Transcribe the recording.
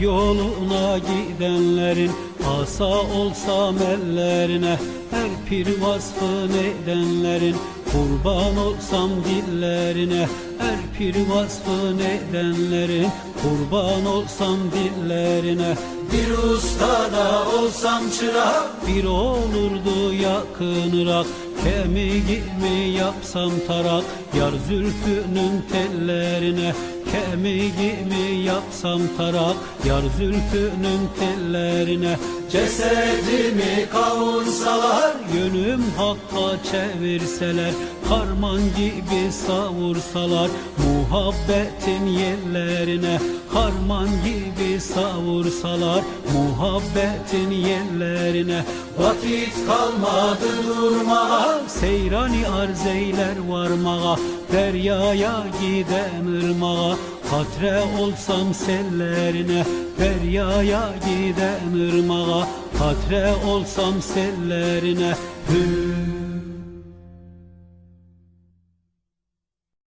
yoluna gidenlerin Asa olsam ellerine Her pir vasfı edenlerin Kurban olsam dillerine Her pir vasfı edenlerin Kurban olsam dillerine. Bir ustada olsam çırak Bir olurdu yakın Irak Kemiğimi yapsam tarak Yar zülfünün tellerine Kemiğimi yapsam tarak Yar zülfünün tellerine. Cesedimi kavursalar Yönüm hakka çevirseler. Harman gibi savursalar Muhabbetin yerlerine Harman gibi savursalar Muhabbetin yerlerine Vakit kalmadı durmaya Seyrani arz eyler varmağa Deryaya giden ırmağa Katre olsam sellerine Deryaya giden ırmağa Katre olsam sellerine Hü